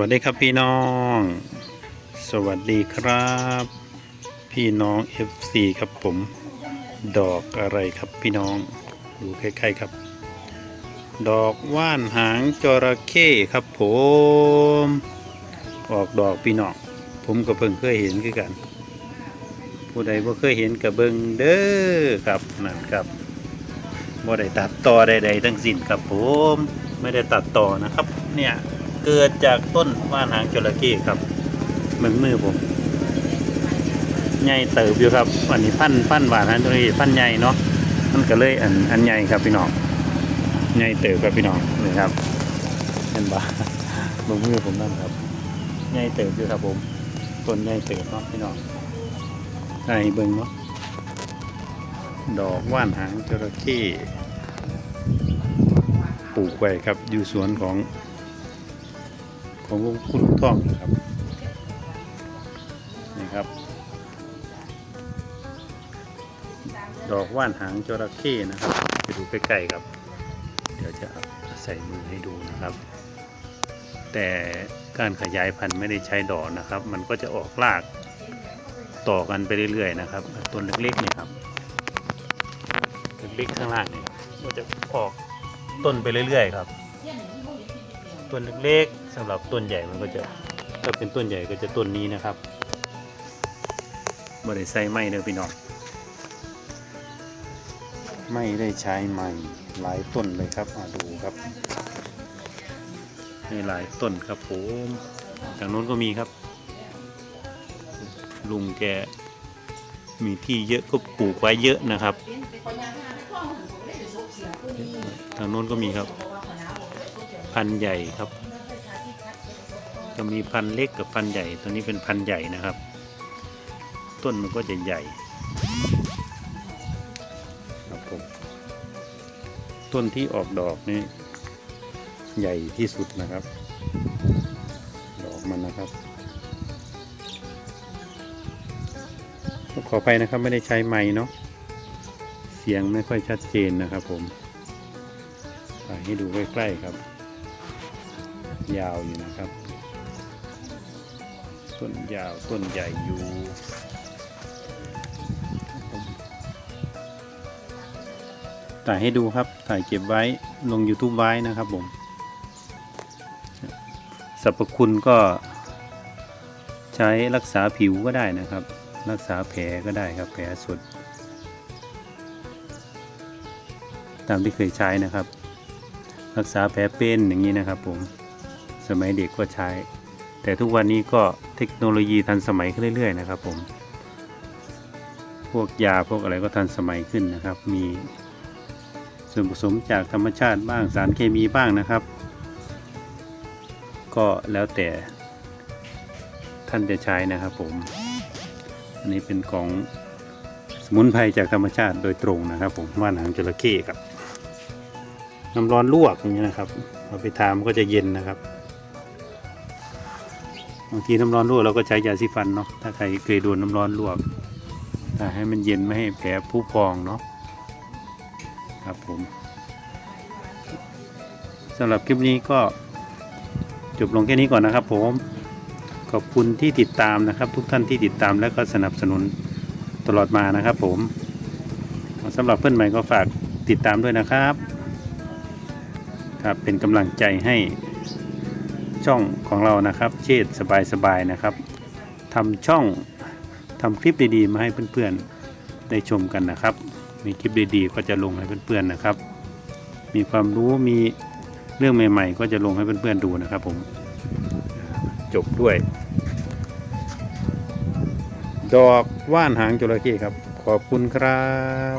วัสดีครับพี่น้อง สวัสดีครับ พี่น้อง FC ครับผม ดอกอะไรครับพี่น้อง ดูใกล้ๆครับ ดอกว่านหางจระเข้ครับผม ออกดอกพี่น้อง ผมก็เพิ่งเคยเห็นคือกัน ผู้ใดบ่เคยเห็นกับเบิงเด้อครับนั่นครับบ่ได้ตัดต่อใดๆทั้งสิ้นครับผม ไม่ได้ตัดต่อนะครับ เนี่ย เกิดจากต้นว่านหางจระเข้ครับเหมือนมือผมใหญ่เติบอยู่ครับ อันนี้พันพันหวานหางจระเข้พันใหญ่เนาะมันก็เลยอันอันใหญ่ครับพี่น้องใหญ่เติบครับพี่น้องนี่ครับเห็นบ่มือมือผมนั่นครับใหญ่เติบอยู่ครับผมต้นใหญ่เติบเนาะพี่น้องไอ้เบิ่งเนาะดอกว่านหางจระเข้ปลูกไว้ครับอยู่สวนของ ของคุณลุงท่องนะครับ นี่ครับ ดอกว่านหางจระเข้นะครับ ไปดูใกล้ๆครับ เดี๋ยวจะใส่มือให้ดูนะครับ แต่การขยายพันธุ์ไม่ได้ใช้ดอกนะครับ มันก็จะออกรากต่อกันไปเรื่อยๆนะครับต้นเล็กๆนี่ครับเล็กๆข้างล่างนี่ก็จะออกต้นไปเรื่อยๆครับต้นเล็กๆ สำหรับต้นใหญ่มันก็จะถ้าเป็นต้นใหญ่ก็จะต้นนี้นะครับไม่ได้ใส่ไม้เด้อพี่น้องไม่ได้ใช้ไม้หลายต้นเลยครับมาดูครับมีหลายต้นครับผมทางโน้นก็มีครับ ลุงแกมีที่เยอะก็ปลูกไว้เยอะนะครับทางโน้นก็มีครับ พันธุ์ใหญ่ครับ จะมีพันธุ์เล็กกับพันธุ์ใหญ่ ตัวนี้เป็นพันธุ์ใหญ่นะครับ ต้นมันก็จะใหญ่ครับผมต้นที่ออกดอกนี่ใหญ่ที่สุดนะครับ ดอกมันนะครับขอไปนะครับไม่ได้ใช้ไม้เนาะเสียงไม่ค่อยชัดเจนนะครับ ผมให้ดูใกล้ๆครับ ยาวอยู่นะครับ ต้นยาวต้นใหญ่อยู่ถ่ายให้ดูครับถ่ายเก็บไว้ลง YouTube ไว้นะครับผมสรรพคุณก็ใช้รักษาผิวก็ได้นะครับ รักษาแผลก็ได้ครับแผลสดตามที่เคยใช้นะครับ รักษาแผลเป็นอย่างนี้นะครับผมสมัยเด็กก็ใช้ แต่ทุกวันนี้ก็ เทคโนโลยีทันสมัยขึ้นเรื่อยๆนะครับผม พวกยาพวกอะไรก็ทันสมัยขึ้นนะครับ มีส่วนผสมจากธรรมชาติบ้างสารเคมีบ้างนะครับ ก็แล้วแต่ท่านจะใช้นะครับผม อันนี้เป็นของสมุนไพรจากธรรมชาติโดยตรงนะครับ ผมว่านหางจระเข้ครับน้ำร้อนลวกอย่างนี้ยนะครับเอาไปทามันก็จะเย็นนะครับ บางทีน้ำร้อนลวกเราก็ใช้ยาสีฟันเนาะถ้าใครเคยโดนน้ำร้อนลวกให้มันเย็นไม่ให้แผลผู้พองเนาะครับผมสำหรับคลิปนี้ก็จบลงแค่นี้ก่อนนะครับผมขอบคุณที่ติดตามนะครับ ทุกท่านที่ติดตามและก็สนับสนุนตลอดมานะครับผมสำหรับเพื่อนใหม่ก็ฝากติดตามด้วยนะครับ ครับเป็นกำลังใจให้ ช่องของเรานะครับ เชษสบายสบายๆนะครับทำช่องทำคลิปดีๆมาให้เพื่อนๆได้ชมกันนะครับ มีคลิปดีๆ ก็จะลงให้เพื่อนๆนะครับ มีความรู้มีเรื่องใหม่ๆ ก็จะลงให้เพื่อนๆดูนะครับ ผมจบด้วย ดอกว่านหางจระเข้ครับ ขอบคุณครับ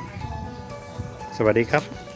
สวัสดีครับ